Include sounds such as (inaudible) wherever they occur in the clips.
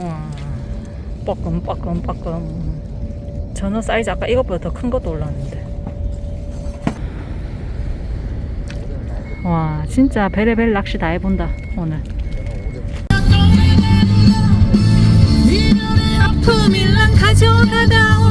음, 빠끔 빠끔 빠끔 전어 사이즈 아까 이것보다 더 큰 것도 올랐는데 와 진짜 베레벨 낚시 다 해본다 오늘 아픔일랑 가져가다오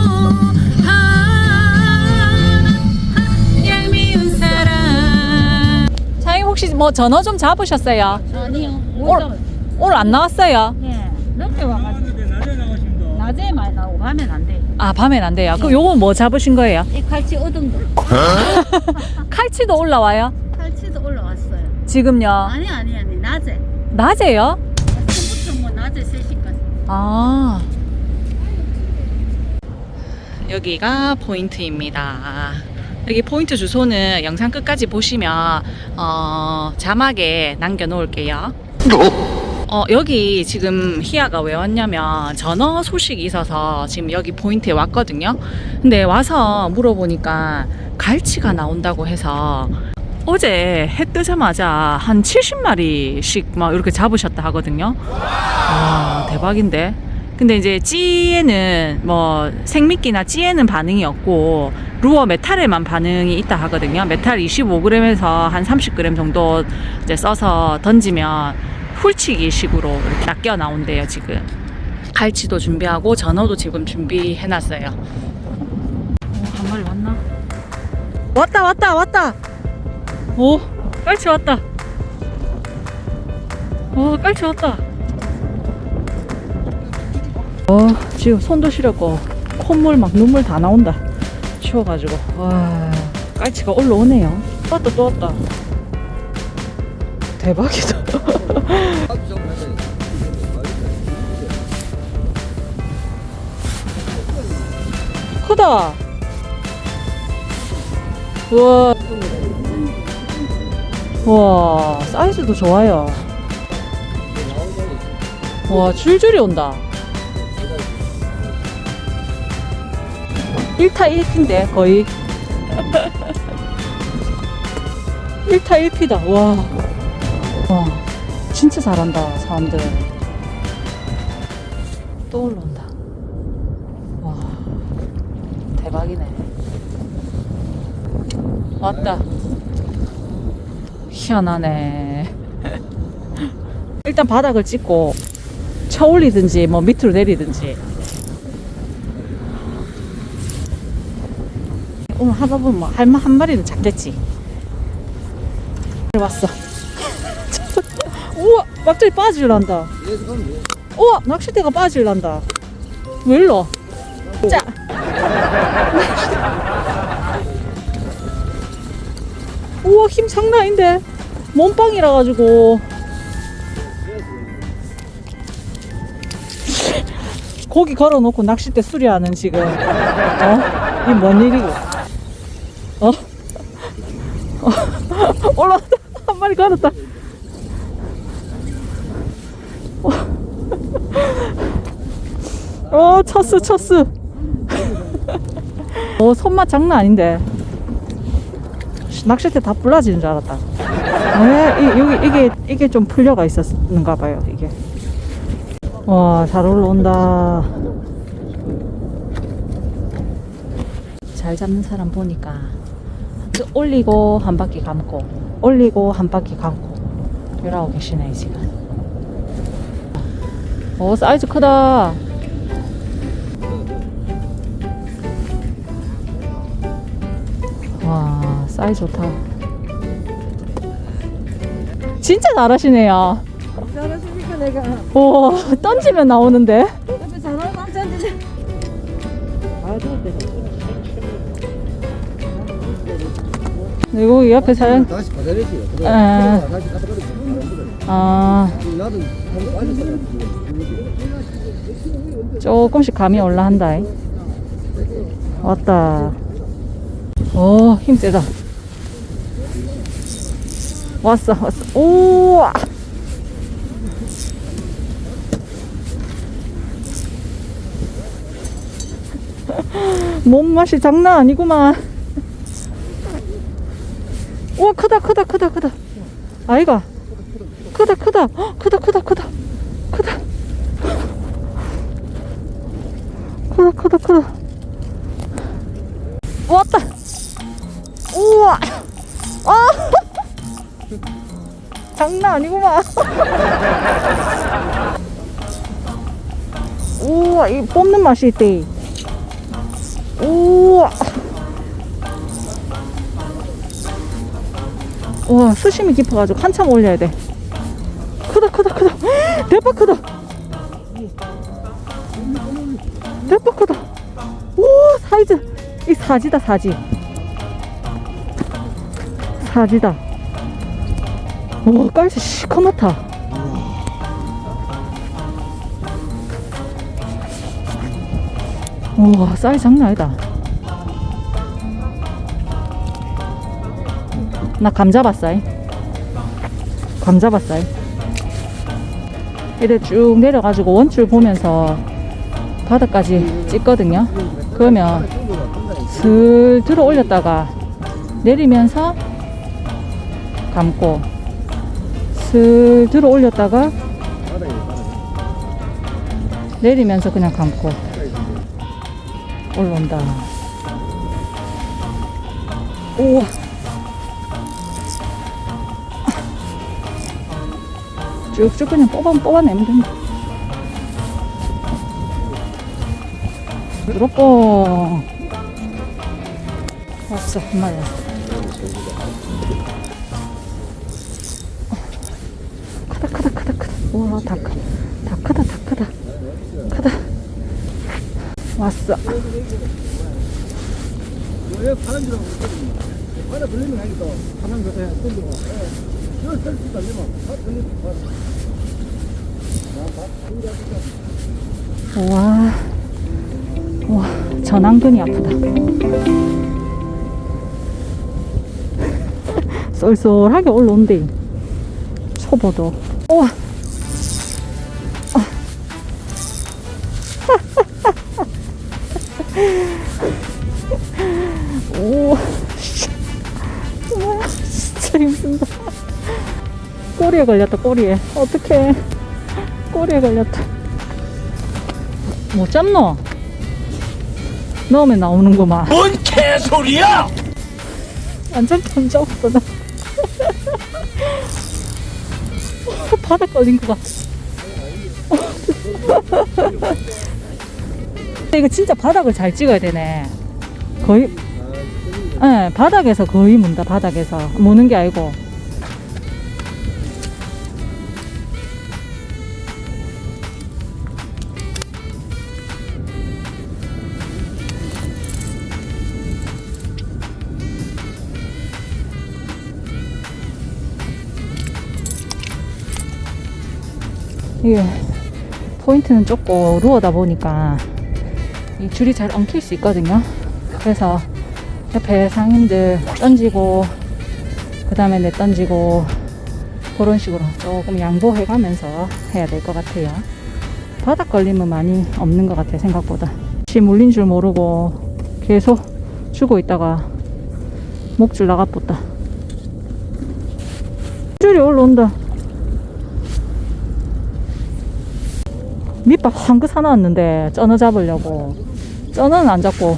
얄미운 사람 사장님 혹시 뭐 전어 좀 잡으셨어요? 아니요. 오늘, 오늘 안 나왔어요? 예. 늦게 와가지고. 낮에 많이 나오고 밤엔 안 돼. 아 밤엔 안 돼요 그럼 요거 뭐 잡으신 거예요? 이 칼치 어등도. (laughs) 칼치도 올라와요? 칼치도 올라왔어요. 지금요? 아니 아니 아니 낮에. 낮에요? 아침부터 뭐 낮에 3시까지. 아 여기가 포인트입니다. 여기 포인트 주소는 영상 끝까지 보시면 어, 자막에 남겨놓을게요. 어, 여기 지금 희아가 왜 왔냐면 전어 소식이 있어서 지금 여기 포인트에 왔거든요. 근데 와서 물어보니까 갈치가 나온다고 해서 어제 해 뜨자마자 한 70마리씩 막 이렇게 잡으셨다 하거든요. 와 대박인데. 근데 이제 찌에는 뭐 생미끼나 찌에는 반응이 없고 루어 메탈에만 반응이 있다 하거든요. 메탈 25g에서 한 30g 정도 이제 써서 던지면 훌치기 식으로 이렇게 낚여 나온대요 지금. 갈치도 준비하고 전어도 지금 준비해 놨어요. 한 마리 왔나? 왔다 왔다 왔다. 오 깔치 왔다. 오 깔치 왔다. 어, 지금 손도 시렸고 콧물 막 눈물 다 나온다. 추워가지고 와 깔치가 올라오네요. 또 왔다 또 왔다. 대박이다. (laughs) 크다. 우와. 와 사이즈도 좋아요. 와 줄줄이 온다. 1타 1피인데 거의 1타 1피다 와. 와 진짜 잘한다 사람들. 또 올라온다. 와 대박이네. 왔다. 희한하네. (laughs) 일단 바닥을 찍고 쳐 올리든지 뭐 밑으로 내리든지. 오늘 하다 보면 뭐 한, 한 마리는 잡겠지. 왔어. 우와, 갑자기 빠질란다. 우와, 낚싯대가 빠질란다. 왜 일로? 자. (laughs) 우와, 힘 장난 아닌데. 몸빵이라 가지고. (laughs) 고기 걸어놓고 낚싯대 수리하는 지금. 어? 이 뭔 일이고? 어? (laughs) 어? 올라왔다. 한 마리 걸었다. 어, 쳤어, 쳤어. 어, 손맛 장난 아닌데. 낚싯대 다 불라지는 줄 알았다. 네, 이, 여기, 이게, 이게 좀 풀려가 있었는가 봐요, 이게. 와, 잘 올라온다. 잘 잡는 사람 보니까 그 올리고 한 바퀴 감고 올리고 한 바퀴 감고 이러고 계시네 지금 오 사이즈 크다 사이즈 좋다 진짜 잘하시네요 잘하십니까 내가. 오 던지면 나오는데 옆에 잘하는 남자인데. 그리고 이 옆에 사연 다시 갖다 버리고. 아. 조금씩 감이 올라한다. 왔다. 오, 힘 세다. 왔어, 왔어. 오! 몸맛이 장난 아니구만. 오, 크다, 크다, 크다, 크다. 아이가. 크다, 크다. 헉, 크다, 크다, 크다. 크다. 크다 크다 왔다 우와 장난 아니구만. (laughs) 우와 이 뽑는 맛이 있대. 우와. 와 수심이 깊어가지고 한참 올려야 돼. 크다 크다 크다. (gasps) 대박 크다. 대박 크다. 오 사이즈. 이 사지다 사지. 사지다 와 깔치 시커멓다 사이즈 장난 아니다. 나감 잡았어요. 감 잡았어요. 이래 쭉 내려가지고 원줄 보면서 바닥까지 찍거든요. 그러면 슬 들어 올렸다가 내리면서 감고 슬 들어 올렸다가 내리면서 그냥 감고 올라온다. 우와. 쭉쭉 그냥 뽑아, 뽑아내면 된다. 부럽고 왔어 한 마리 왔어 크다 크다 와다 크다 다 크다 다 크다 크다 왔어 여기 파란 줄알고 있거든요. 바다 걸리면 하니까 파란 거, 예, 던지고. 예. 이걸 셀 수도 안 되면, 바다 걸리면 바다. 와, 와, 전완근이 아프다. (laughs) 쏠쏠하게 올라온대. 초보도. 우와. (laughs) 오, 씨. 우와, 진짜 힘든다. 꼬리에 걸렸다, 꼬리에. 어떡해. 꼬리에 걸렸다. 못 잡노? 넣으면 나오는구만. 뭔 개소리야! 완전 던져왔어, 나. (laughs) 바닥 걸린 것 같아. 이거 진짜 바닥을 잘 찍어야 되네. 거의, 예, 바닥에서 거의 문다, 바닥에서. 무는 게 아니고. 이게 포인트는 좁고 루어다 보니까 이 줄이 잘 엉킬 수 있거든요. 그래서 옆에 상인들 던지고 그 다음에 내 던지고 그런 식으로 조금 양보해 가면서 해야 될 것 같아요. 바닥 걸림은 많이 없는 것 같아요. 생각보다. 혹시 물린 줄 모르고 계속 주고 있다가 목줄 나가붙다. 줄이 올라온다. 밑밥 한그 사놨는데 쩌너 잡으려고 쩌너는 안 잡고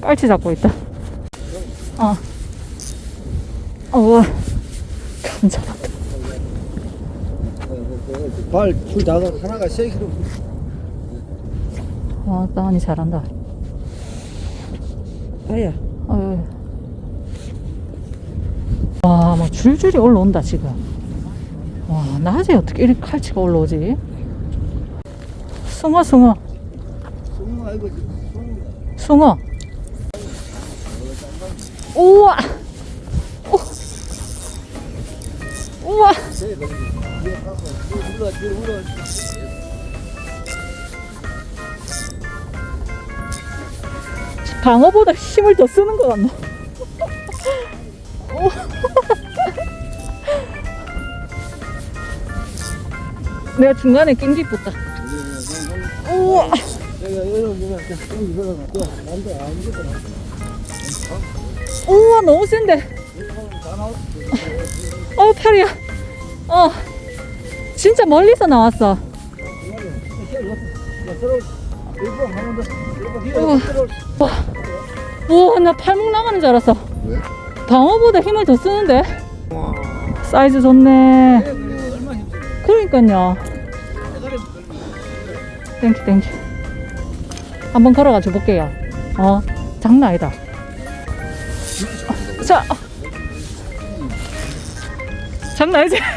깔치 잡고 있다 어 어우 감 잡았다 발, 줄 작아. 하나가 세 킬로. 와 따니 잘한다 아야. 어휴. 와, 막 줄줄이 올라온다, 지금. 와, 낮에 어떻게 이렇게 칼치가 올라오지? 숭어, 숭어, 숭어. 우와! 오. 우와! 방어보다 힘을 더 쓰는 것 같나? 오. (laughs) 내가 중간에 낑기 붙다. 우와! 아무것도 우와, 너무 센데. 어, 팔이야. 어. 진짜 멀리서 나왔어. 우와. 우와, 나 팔목 나가는 줄 알았어. 왜? 방어보다 힘을 더 쓰는데? 와. 사이즈 좋네. 그러니까요. 땡큐, 땡큐. 한번 걸어가 줘볼게요. 어, 장난 아니다. 자, 어. 장난 아니지? (laughs)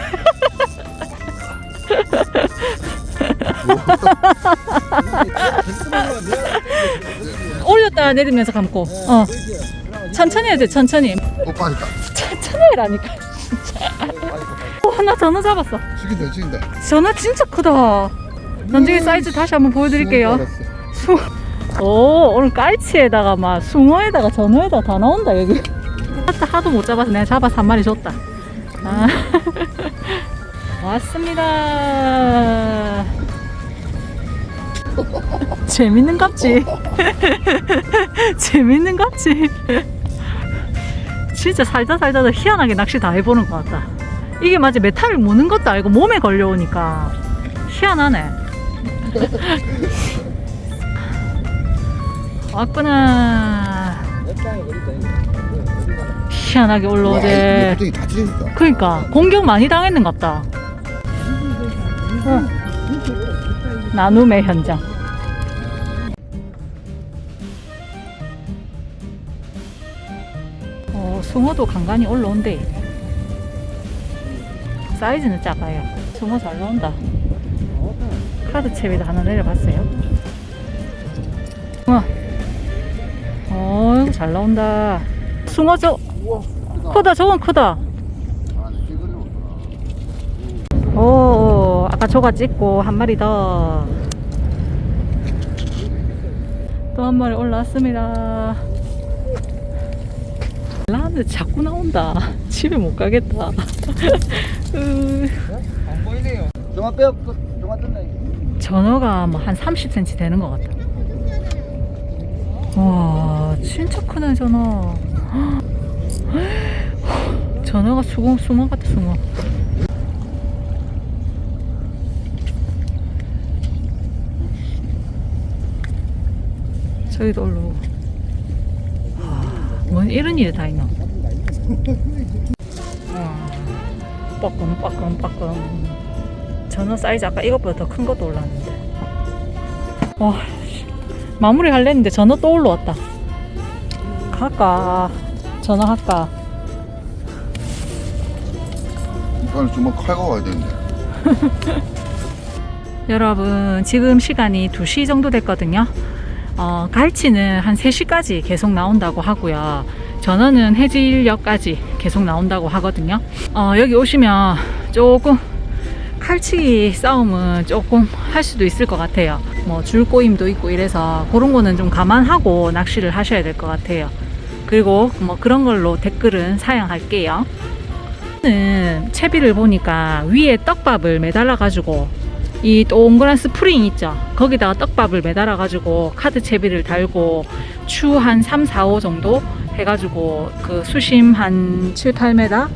올렸다 내리면서 감고. 어, 천천히 해야 돼, 천천히. 오빠 있다. 천천히 해라니까, 진짜. 와, 나 전어 잡았어. 죽인다, 죽인다. 전어 진짜 크다. 나중에 사이즈 다시 한번 보여드릴게요. 숭. 오, 오늘 깔치에다가 막 숭어에다가 전어에다가 다 나온다 여기. 하도 못 잡아서 내가 잡아서 한 마리 줬다. 아. (laughs) 왔습니다. 재밌는 갑지. (laughs) 재밌는 갑지. (laughs) 진짜 살다 살다 희한하게 낚시 다 해보는 것 같다. 이게 마치 메탈을 무는 것도 아니고 몸에 걸려오니까 희한하네. 왔구나. 희한하게 다 찢어졌다. 그러니까 공격 많이 당했는갑다. 어. 나눔의 현장. 어, 숭어도 간간히 올라온대. 사이즈는 작아요. 숭어 잘 나온다. 카드 채비도 하나 내려봤어요. 어, 어, 잘 나온다. 숭어 저 우와, 크다. 저건 크다. 오, 오, 아까 저가 찍고 한 마리 더. 또 한 마리 올라왔습니다. 라는데 자꾸 나온다. 집에 못 가겠다. 으, 안 보이네요. 정화 빼, 정화 떴네. 전어가 뭐 한 30cm 되는 것 같다. 와, 진짜 크네, 전어. 전어가 수공, 수모 같아. 저기도 올라오고. 와, 뭔 이런 일이 다 있노? 와, 빠끔, 빠끔, 빠끔. 전어 사이즈 아까 이것보다 더 큰 것도 올라왔는데. 와, 씨. 마무리 할랬는데 전어 또 올라왔다. 할까? 이거는 좀 칼가 와야 되는데. (laughs) 여러분, 지금 시간이 2시 정도 됐거든요. 어, 갈치는 한 3시까지 계속 나온다고 하고요. 전어는 해질녘까지 계속 나온다고 하거든요. 어, 여기 오시면 조금 칼치기 싸움은 조금 할 수도 있을 것 같아요. 뭐 줄꼬임도 있고 이래서 그런 거는 좀 감안하고 낚시를 하셔야 될 것 같아요. 그리고 뭐 그런 걸로 댓글은 사양할게요. 는 채비를 보니까 위에 떡밥을 매달아 가지고 이 동그란 스프링 있죠? 거기다가 떡밥을 매달아 가지고 카드 채비를 달고 추 한 3, 4, 5 정도 해 가지고 그 수심 한 7, 8m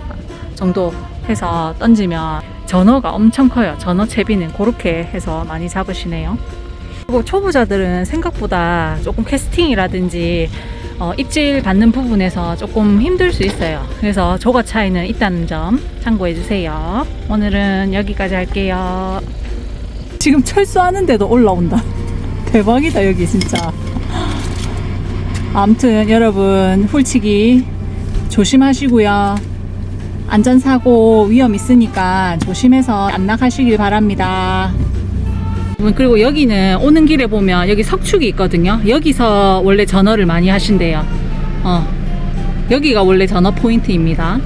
정도 해서 던지면 전어가 엄청 커요. 전어 채비는 그렇게 해서 많이 잡으시네요. 그리고 초보자들은 생각보다 조금 캐스팅이라든지 어, 입질 받는 부분에서 조금 힘들 수 있어요. 그래서 조가 차이는 있다는 점 참고해 주세요. 오늘은 여기까지 할게요. 지금 철수하는데도 올라온다. (laughs) 대박이다 여기 진짜. 아무튼 여러분 훌치기 조심하시고요. 안전사고 위험 있으니까 조심해서 안 나가시길 바랍니다. 여러분, 그리고 여기는 오는 길에 보면 여기 석축이 있거든요. 여기서 원래 전어를 많이 하신대요. 어. 여기가 원래 전어 포인트입니다.